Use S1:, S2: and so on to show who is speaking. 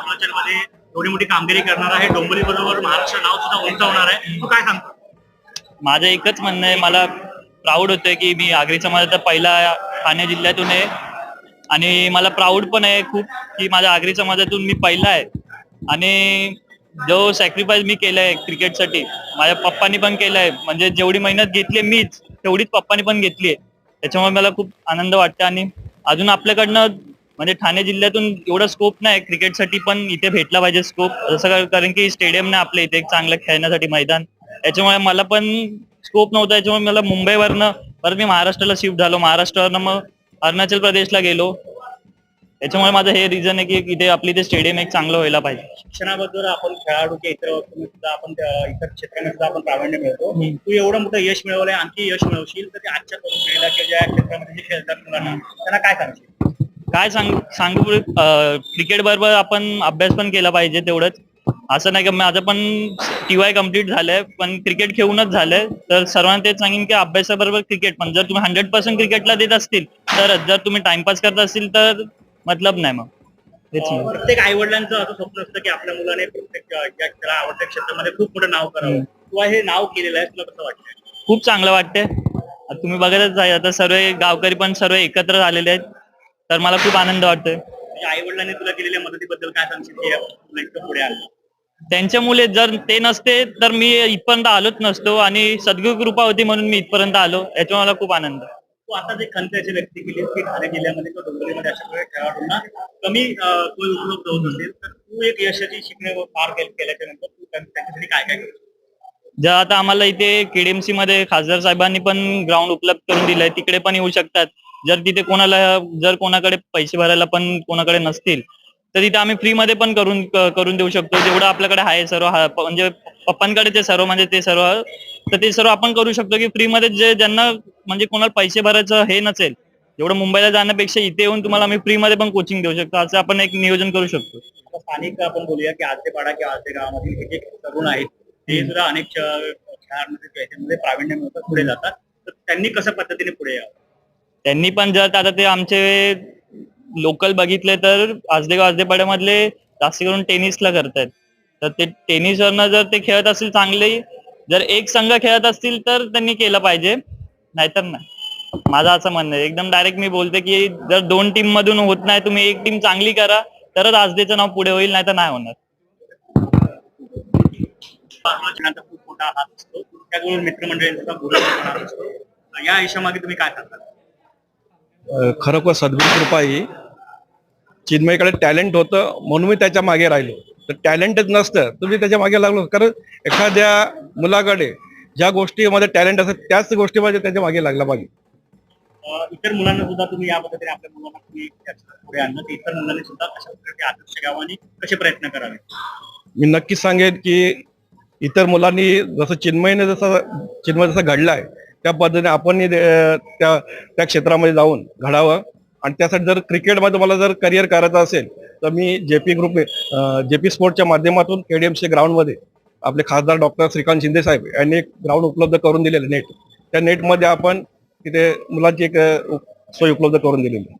S1: मध्ये एवढी मोठी कामगिरी करणार आहे. डोंबरी बरोबर महाराष्ट्र नाव सुद्धा उंचावणार आहे. तू काय सांगतो?
S2: माझं एकच म्हणणं आहे मला प्राऊड होतंय की मी आगरी समाजाचा पहिला ठाणे जिल्ह्यातून आहे. आणि मला प्राऊड पण आहे खूप की माझ्या आगरी समाजातून मी पहिला आहे. आणि जो सॅक्रिफाईस मी केलाय क्रिकेटसाठी माझ्या पप्पानी पण केलाय. म्हणजे जेवढी मेहनत घेतली मीच तेवढीच पप्पांनी पण घेतली आहे. त्याच्यामुळे मला खूप आनंद वाटतो आणि अजून आपल्याकडनं म्हणजे ठाणे जिल्ह्यातून एवढा स्कोप नाही क्रिकेटसाठी पण इथे भेटला पाहिजे स्कोप जसं कारण की स्टेडियम नाही आपल्या इथे एक चांगलं खेळण्यासाठी मैदान. त्याच्यामुळे मला पण स्कोप नव्हता त्याच्यामुळे मला मुंबईवरनं परत मी महाराष्ट्राला शिफ्ट झालो. महाराष्ट्रावरनं मग अरुणाचल प्रदेशला गेलो. त्याच्यामुळे माझं हे रिझन आहे की इथे आपली इथे स्टेडियम एक चांगलं व्हायला पाहिजे.
S1: शिक्षणाबद्दल आपण खेळाडूच्या इतर सुद्धा आपण इतर क्षेत्रांमध्ये सुद्धा आपण प्रावीण्य मिळतो तू एवढं मोठं यश मिळवलंय आणखी यश मिळवशील तर ते आजच्या तरुण पिढीला किंवा ज्या क्षेत्रामध्ये खेळतात मुलांना त्यांना काय सांगशील?
S2: काय सांग सांगू क्रिकेट बरोबर आपण अभ्यास पण केला पाहिजे तेवढंच. असं नाही की माझं पण टी वाय कंप्लीट झालंय पण क्रिकेट खेळूनच झालंय. तर सर्वांना तेच सांगेन की अभ्यासाबरोबर क्रिकेट पण. जर तुम्ही हंड्रेड पर्सेंट क्रिकेटला देत असतील तरच. जर तुम्ही टाइमपास करत असतील तर मतलब नाही मग.
S1: प्रत्येक आई वडिलांचं असं स्वप्न असतं की आपल्या मुलाने प्रत्येक आवडत्या क्षेत्रामध्ये खूप मोठं नाव करावं. किंवा हे नाव केलेलं आहे तुला कसं वाटतं
S2: खूप चांगलं वाटतंय. तुम्ही बघतच आहे आता सर्व गावकरी पण सर्व एकत्र झालेले आहेत. तर मला खूप आनंद वाटतोय.
S1: म्हणजे आई वडिलांनी तुला केलेल्या मदतीबद्दल काय सांगशील की तुला इतकं पुढे आलं?
S2: त्यांच्यामुळे जर ते नसते तर मी इथपर्यंत आलोच नसतो आणि सद्गुरू कृपा होती म्हणून मी इथपर्यंत आलो. याच्यामुळे मला खूप आनंद आहे.
S1: तू आता जे खंत याची व्यक्ती केली की ठाणे जिल्ह्यामध्ये किंवा डोंबिवलीमध्ये अशा प्रकारे खेळाडूंना कमी उपलब्ध होत असेल तर तू एक यशाची शिकणे पार केल- केल्याच्यानंतर तू त्यां- त्यांच्यासाठी काय काय केलं
S2: जर आता आम्हाला इथे केडीएमसी मध्ये खासदार साहेबांनी पण ग्राउंड उपलब्ध करून दिलंय तिकडे पण येऊ शकतात. जर तिथे कोणाला जर कोणाकडे पैसे भरायला पण कोणाकडे नसतील तर तिथे आम्ही फ्री मध्ये पण करून करून देऊ शकतो. जेवढं आपल्याकडे आहे सर्व म्हणजे पप्पांकडे ते सर्व म्हणजे ते सर्व तर ते सर्व आपण करू शकतो की फ्री मध्ये जे ज्यांना म्हणजे कोणाला पैसे भरायचं हे नसेल एवढं मुंबईला जाण्यापेक्षा इथे येऊन तुम्हाला आम्ही फ्री मध्ये पण कोचिंग देऊ शकतो. असं आपण एक नियोजन करू शकतो.
S1: स्थानिक आपण बोलूया की आजतेपाडा किंवा आजते गावामधील एक एक तरुण आहेत. ते सुद्धा अनेक खेळांमध्ये याच्यामध्ये प्रावीण्य मिळवतात पुढे जातात. तर त्यांनी कशा पद्धतीने पुढे यावं?
S2: त्यांनी पण जर आता ते आमचे लोकल बघितले तर आजदेगाव आजदेपाड्यामधले जास्त करून टेनिसला करतायत. तर ते टेनिसवरनं जर ते खेळत असतील चांगले जर एक संघ खेळत असतील तर त्यांनी केलं पाहिजे. नाहीतर नाही. माझं असं म्हणणं आहे. एकदम डायरेक्ट मी बोलते की जर दोन टीम मधून होत नाही तुम्ही एक टीम चांगली करा तरच आजदेचं नाव पुढे होईल नाही तर नाही होणार.
S1: खेळाचा खूप मोठा हात असतो. मित्रमंडळींचा हात असतो. या आयुष्यामागे तुम्ही काय सांगता?
S3: अ, खरोखर सद्गुरू कृपा ही चिन्मयकडे टॅलेंट होतं म्हणून मी त्याच्यामागे राहिलो. तर टॅलेंटच नसतं तुम्ही त्याच्यामागे लागलो. कारण एखाद्या मुलाकडे ज्या गोष्टीमध्ये टॅलेंट असतं त्याच गोष्टीमध्ये त्याच्यामागे लागला पाहिजे
S1: इतर मुलांना सुद्धा तुम्ही या पद्धतीने आपल्या मुलांना तुम्ही पुढे आणलं. तर इतर मुलांनी सुद्धा अशा प्रकारचे आदर्श गावांनी कसे प्रयत्न करावे?
S3: मी नक्की सांगेन की इतर मुलांनी जसं चिन्मयने जसं चिन्मय जसं घडलाय त्या पद्धतीने आपण त्या त्या क्षेत्रामध्ये जाऊन घडावं. आणि त्यासाठी जर क्रिकेटमध्ये मला जर करिअर करायचं असेल तर मी जेपी ग्रुप जेपी स्पोर्टच्या माध्यमातून केडीएमसी ग्राउंडमध्ये आपले खासदार डॉक्टर श्रीकांत शिंदे साहेब यांनी एक ग्राउंड उपलब्ध करून दिलेलं नेट. त्या नेटमध्ये आपण तिथे मुलांची एक सोय उपलब्ध करून दिलेली